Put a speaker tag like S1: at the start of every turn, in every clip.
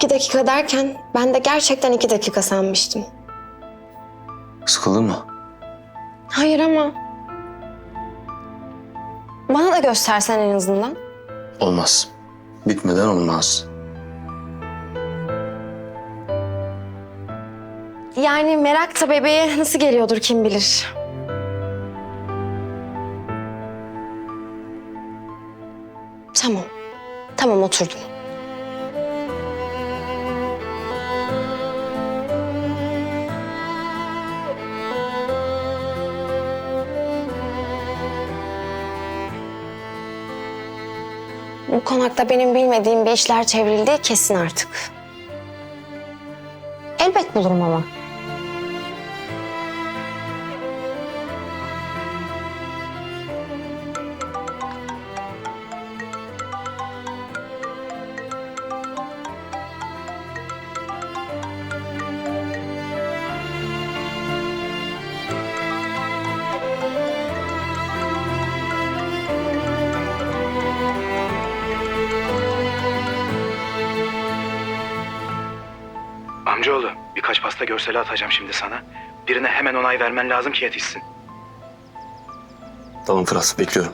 S1: İki dakika derken ben de gerçekten iki dakika sanmıştım.
S2: Sıkıldın mı?
S1: Hayır ama... Bana da göstersen en azından.
S2: Olmaz. Bitmeden olmaz.
S1: Yani merak da bebeğe nasıl geliyordur kim bilir. Tamam. Tamam oturdum. Bu konakta benim bilmediğim bir işler çevrildiği kesin artık. Elbet bulurum ama.
S3: Görseli atacağım şimdi sana. Birine hemen onay vermen lazım ki yetişsin.
S2: Tamam Fırat bekliyorum.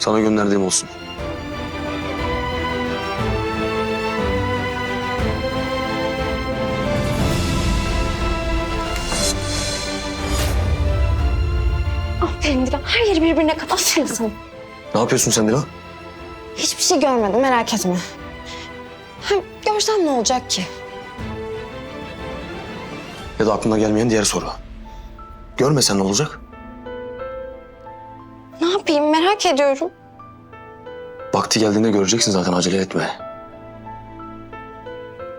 S2: Sana gönderdiğim olsun.
S1: Aferin Dilan. Her yeri birbirine kat. Aferin sana.
S2: Ne yapıyorsun sen Dilan?
S1: Hiçbir şey görmedim merak etme. Hem görsem ne olacak ki?
S2: Ya da aklına gelmeyen diğer soru. Görmesen ne olacak?
S1: Ne yapayım merak ediyorum.
S2: Vakti geldiğinde göreceksin zaten acele etme.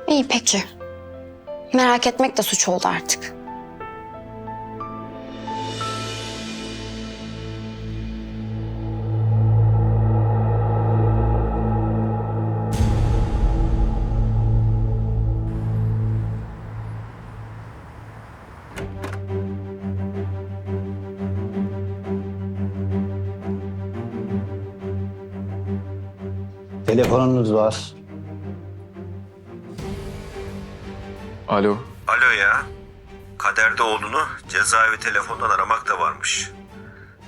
S1: İyi peki. Merak etmek de suç oldu artık.
S4: Telefonunuz var.
S5: Alo.
S6: Alo ya. Kaderde oğlunu cezaevi telefondan aramak da varmış.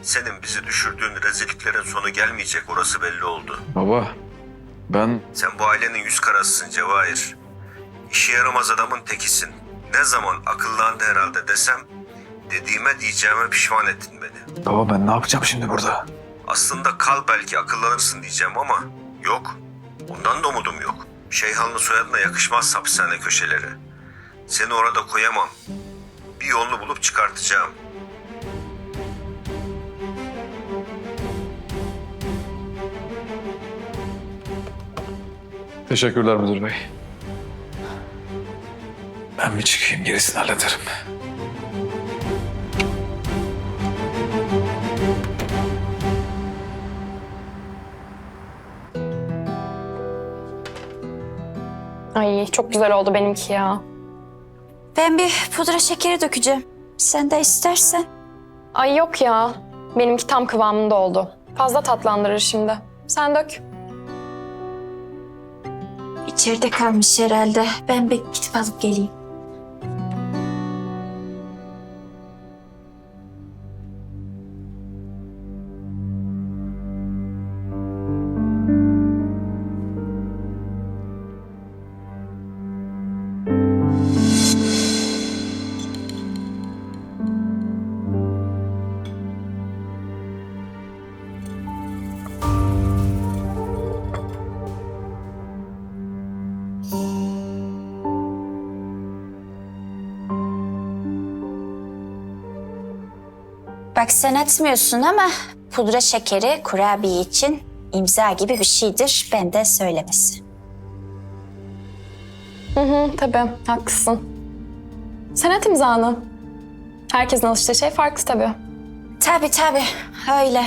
S6: Senin bizi düşürdüğün rezilliklerin sonu gelmeyecek orası belli oldu.
S5: Baba. Ben
S6: Sen bu ailenin yüz karasısın Cevahir. İşe yaramaz adamın tekisin. Ne zaman akıllandı herhalde desem dediğime diyeceğime pişman ettin beni.
S5: baba ben ne yapacağım şimdi burada?
S6: Aslında kal belki akıllanırsın diyeceğim ama yok. Ondan da umudum yok. Şeyhanlı soyadına yakışmaz hapishane köşeleri. Seni orada koyamam. Bir yolunu bulup çıkartacağım.
S5: Teşekkürler müdür bey. Ben bir çıkayım gerisini hallederim.
S7: Ay çok güzel oldu benimki ya.
S8: Ben bir pudra şekeri dökeceğim. Sen de istersen.
S7: Ay yok ya. Benimki tam kıvamında oldu. Fazla tatlandırır şimdi. Sen dök.
S8: İçeride kalmış herhalde. Ben bir gidip alıp geleyim. Bak sen etmiyorsun ama pudra şekeri kurabiye için imza gibi bir şeydir. Ben de söylemesi.
S7: Hı hı tabii haklısın. Sen at imzanı. Herkesin alıştığı şey farklı tabii.
S8: Tabii tabii öyle.